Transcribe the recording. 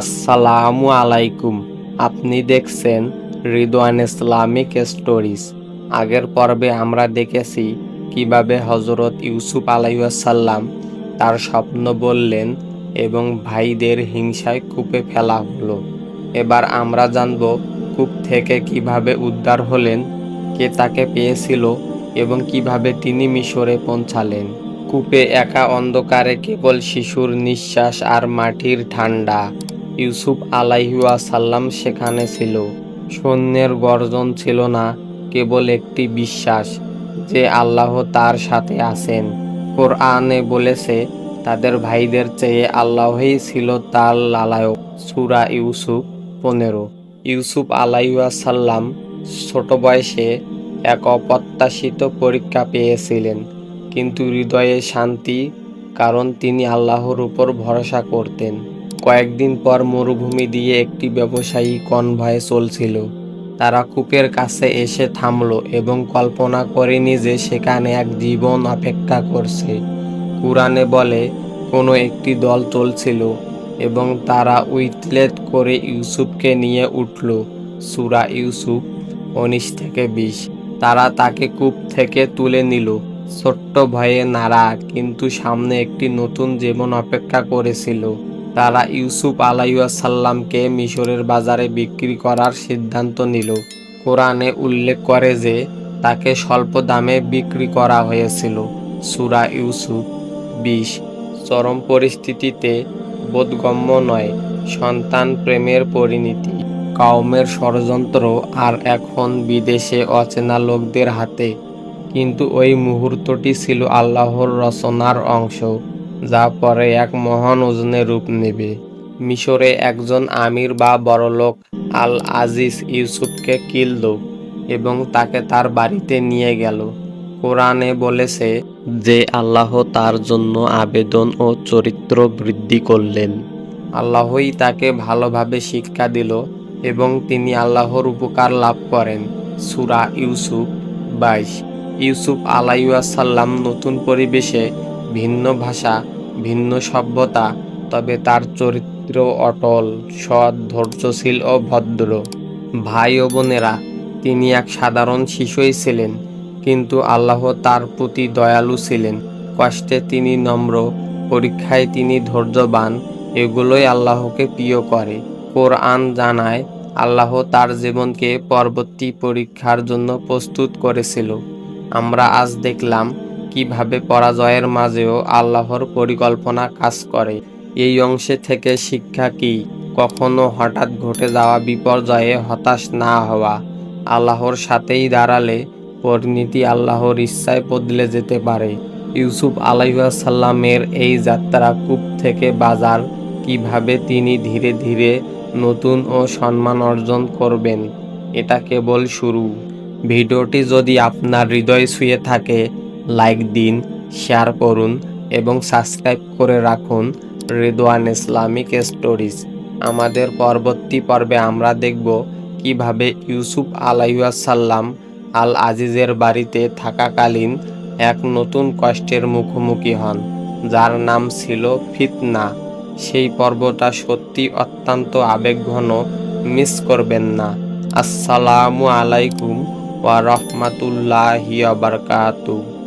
আসসালামু আলাইকুম। আপনি দেখছেন রিদওয়ান ইসলামিক স্টোরিজ। আগের পর্বে আমরা দেখেছি কীভাবে হজরত ইউসুফ আলাইসাল্লাম তার স্বপ্ন বললেন এবং ভাইদের হিংসায় কূপে ফেলা হলো। এবার আমরা জানব কূপ থেকে কীভাবে উদ্ধার হলেন, কে তাকে পেয়েছিল এবং কীভাবে তিনি মিশরে পৌঁছালেন। কূপে একা অন্ধকারে কেবল শিশুর নিঃশ্বাস আর মাটির ঠান্ডা। ইউসুফ আলাইহুয়াসাল্লাম সেখানে ছিল। সৈন্যের গর্জন ছিল না, কেবল একটি বিশ্বাস যে আল্লাহ তার সাথে আছেন। কোরআনে বলেছে, তাদের ভাইদের চেয়ে আল্লাহই ছিল তার লালায়ক। সুরা ইউসুফ পনেরো। ইউসুফ আলাইসাল্লাম ছোট বয়সে এক অপ্রত্যাশিত পরীক্ষা পেয়েছিলেন, কিন্তু হৃদয়ে শান্তি, কারণ তিনি আল্লাহর উপর ভরসা করতেন। কয়েকদিন পর মরুভূমি দিয়ে একটি ব্যবসায়ী কনভয় চলছিল। তারা কূপের কাছে এসে থামলো এবং কল্পনা করেনি যে সেখানে এক জীবন অপেক্ষা করছে। কুরআনে বলে, কোনো একটি দল চলছিল এবং তারা উইটলেট করে ইউসুফকে নিয়ে উঠল, সুরা ইউসুফ উনিশ থেকে বিশ। তারা তাকে কূপ থেকে তুলে নিল। ছোট্ট ভয়ে নাড়া কিন্তু সামনে একটি নতুন জীবন অপেক্ষা করেছিল। তারা ইউসুফ আলাইসাল্লামকে মিশরের বাজারে বিক্রি করার সিদ্ধান্ত নিল। কোরআনে উল্লেখ করে যে, তাকে স্বল্প দামে বিক্রি করা হয়েছিল। সুরা ইউসুফ বিশ, চরম পরিস্থিতিতে বোধগম্য নয়, সন্তান প্রেমের পরিণতি। কাউমের ষড়যন্ত্র আর এখন বিদেশে অচেনা লোকদের হাতে। কিন্তু ওই মুহূর্তটি ছিল আল্লাহর রচনার অংশ। যা পরে এক মহান ওজনে রূপ নেবে। মিশরে একজন আমির বা বড়লোক আল আজিজ ইউসুফকে কিলল এবং তাকে তার বাড়িতে নিয়ে গেল। কোরআনে বলেছে যে, আল্লাহ তার জন্য আবেদন ও চরিত্র বৃদ্ধি করলেন। আল্লাহই তাকে ভালোভাবে শিক্ষা দিল এবং তিনি আল্লাহর উপকার লাভ করেন। সুরা ইউসুফ বাইশ। ইউসুফ আলাইসাল্লাম নতুন পরিবেশে ভিন্ন ভাষা, ভিন্ন সভ্যতা, তবে তার চরিত্র অটল, সৎ, ধৈর্যশীল ও ভদ্র। ভাই ও বোনেরা, তিনি এক সাধারণ শিশুই ছিলেন, কিন্তু আল্লাহ তার প্রতি দয়ালু ছিলেন। কষ্টে তিনি নম্র, পরীক্ষায় তিনি ধৈর্যবান, এগুলোই আল্লাহকে প্রিয় করে। কোরআন জানায়, আল্লাহ তার জীবনকে পরবর্তী পরীক্ষার জন্য প্রস্তুত করেছিল। আমরা আজ দেখলাম কীভাবে পরাজয়ের মাঝেও আল্লাহর পরিকল্পনা কাজ করে? এই অংশে থেকে শিক্ষা কি? কখনো হঠাৎ ঘটে যাওয়া বিপর্যয়ে হতাশ না হওয়া? আল্লাহর সাথেই দাঁড়ালে পরিণতি আল্লাহর ইচ্ছায় বদলে যেতে পারে। ইউসুফ আলাইসাল্লামের এই যাত্রা কূপ থেকে বাজার কীভাবে তিনি ধীরে ধীরে নতুন ও সম্মান অর্জন করবেন? এটা কেবল শুরু। ভিডিওটি যদি আপনার হৃদয় ছুঁয়ে থাকে লাইক দিন, শেয়ার করুন এবং সাবস্ক্রাইব করে রাখুন রিদওয়ান ইসলামিক স্টোরিজ। আমাদের পরবর্তী পর্বে আমরা দেখব কীভাবে ইউসুফ আলাইসাল্লাম আল আজিজের বাড়িতে থাকাকালীন এক নতুন কষ্টের মুখোমুখি হন, যার নাম ছিল ফিতনা। সেই পর্বটা সত্যি অত্যন্ত আবেগঘন, মিস করবেন না। আসসালামু আলাইকুম ওয়া রহমাতুল্লাহি ওয়া বারাকাতুহু।